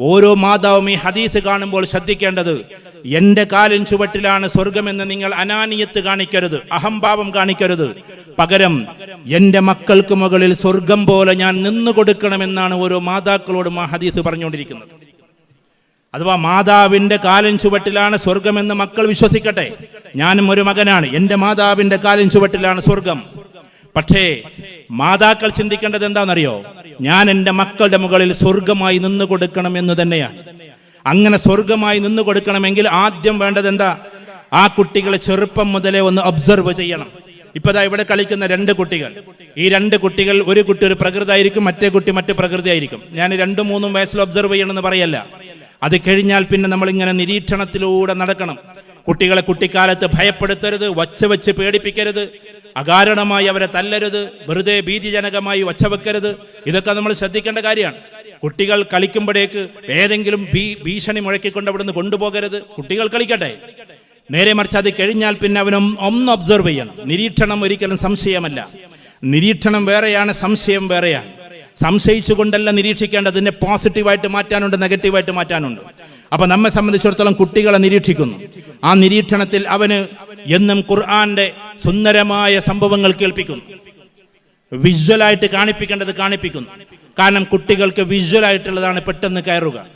ഓരോ മാതാവും ഈ ഹദീസ് കാണുമ്പോൾ ശ്രദ്ധിക്കേണ്ടത് എന്റെ കാലിൻ ചുവട്ടിലാണ് സ്വർഗമെന്ന് നിങ്ങൾ അനാനിയത്ത് കാണിക്കരുത് അഹംഭാവം കാണിക്കരുത്. പകരം എന്റെ മക്കൾക്ക് മുകളിൽ സ്വർഗം പോലെ ഞാൻ നിന്നു കൊടുക്കണമെന്നാണ് ഓരോ മാതാക്കളോടും ആ ഹദീസ് പറഞ്ഞുകൊണ്ടിരിക്കുന്നത്. അഥവാ മാതാവിന്റെ കാലിൻ ചുവട്ടിലാണ് സ്വർഗമെന്ന് മക്കൾ വിശ്വസിക്കട്ടെ. ഞാനും ഒരു മകനാണ് എന്റെ മാതാവിന്റെ കാലിൻ ചുവട്ടിലാണ് സ്വർഗം. പക്ഷേ മാതാക്കൾ ചിന്തിക്കേണ്ടത് എന്താണെന്നറിയോ? ഞാൻ എന്റെ മക്കളുടെ മുകളിൽ സ്വർഗമായി നിന്നു കൊടുക്കണം എന്ന് തന്നെയാണ്. അങ്ങനെ സ്വർഗമായി നിന്നു കൊടുക്കണമെങ്കിൽ ആദ്യം വേണ്ടത് എന്താ? ആ കുട്ടികളെ ചെറുപ്പം മുതലേ ഒന്ന് ഒബ്സർവ് ചെയ്യണം. ഇപ്പൊ ദാ ഇവിടെ കളിക്കുന്ന രണ്ട് കുട്ടികൾ. ഈ രണ്ട് കുട്ടികൾ ഒരു കുട്ടി ഒരു പ്രകൃതി ആയിരിക്കും മറ്റേ കുട്ടി മറ്റു പ്രകൃതി ആയിരിക്കും ഞാൻ രണ്ടും മൂന്നും വയസ്സിൽ ഒബ്സർവ് ചെയ്യണമെന്ന് പറയല്ല. അത് കഴിഞ്ഞാൽ പിന്നെ നമ്മൾ ഇങ്ങനെ നിരീക്ഷണത്തിലൂടെ നടക്കണം. കുട്ടികളെ കുട്ടിക്കാലത്ത് ഭയപ്പെടുത്തരുത് വച്ച് വെച്ച് പേടിപ്പിക്കരുത്. അകാരണമായി അവരെ തല്ലരുത് വെറുതെ ഭീതിജനകമായി വച്ച വെക്കരുത് ഇതൊക്കെ നമ്മൾ ശ്രദ്ധിക്കേണ്ട കാര്യമാണ്. കുട്ടികൾ കളിക്കുമ്പോഴേക്ക് ഏതെങ്കിലും ഭീ ഭീഷണി മുഴക്കിക്കൊണ്ട് അവിടുന്ന് കൊണ്ടുപോകരുത്. കുട്ടികൾ കളിക്കട്ടെ. നേരെ മറിച്ച് അത് കഴിഞ്ഞാൽ പിന്നെ അവനും ഒന്ന് ഒബ്സർവ് ചെയ്യണം. നിരീക്ഷണം ഒരിക്കലും സംശയമല്ല. നിരീക്ഷണം വേറെയാണ് സംശയം വേറെയാണ്. സംശയിച്ചു കൊണ്ടല്ല നിരീക്ഷിക്കേണ്ടത് അതിനെ പോസിറ്റീവായിട്ട് മാറ്റാനുണ്ട് നെഗറ്റീവായിട്ട് മാറ്റാനുണ്ട്. അപ്പൊ നമ്മെ സംബന്ധിച്ചിടത്തോളം കുട്ടികളെ നിരീക്ഷിക്കുന്നു. ആ നിരീക്ഷണത്തിൽ അവന് എന്നും ഖുർആന്റെ സുന്ദരമായ സംഭവങ്ങൾ കേൾപ്പിക്കുന്നു. വിഷ്വലായിട്ട് കാണിപ്പിക്കേണ്ടത് കാണിപ്പിക്കുന്നു. കാരണം കുട്ടികൾക്ക് വിഷ്വലായിട്ടുള്ളതാണ് പെട്ടെന്ന് കയറുക.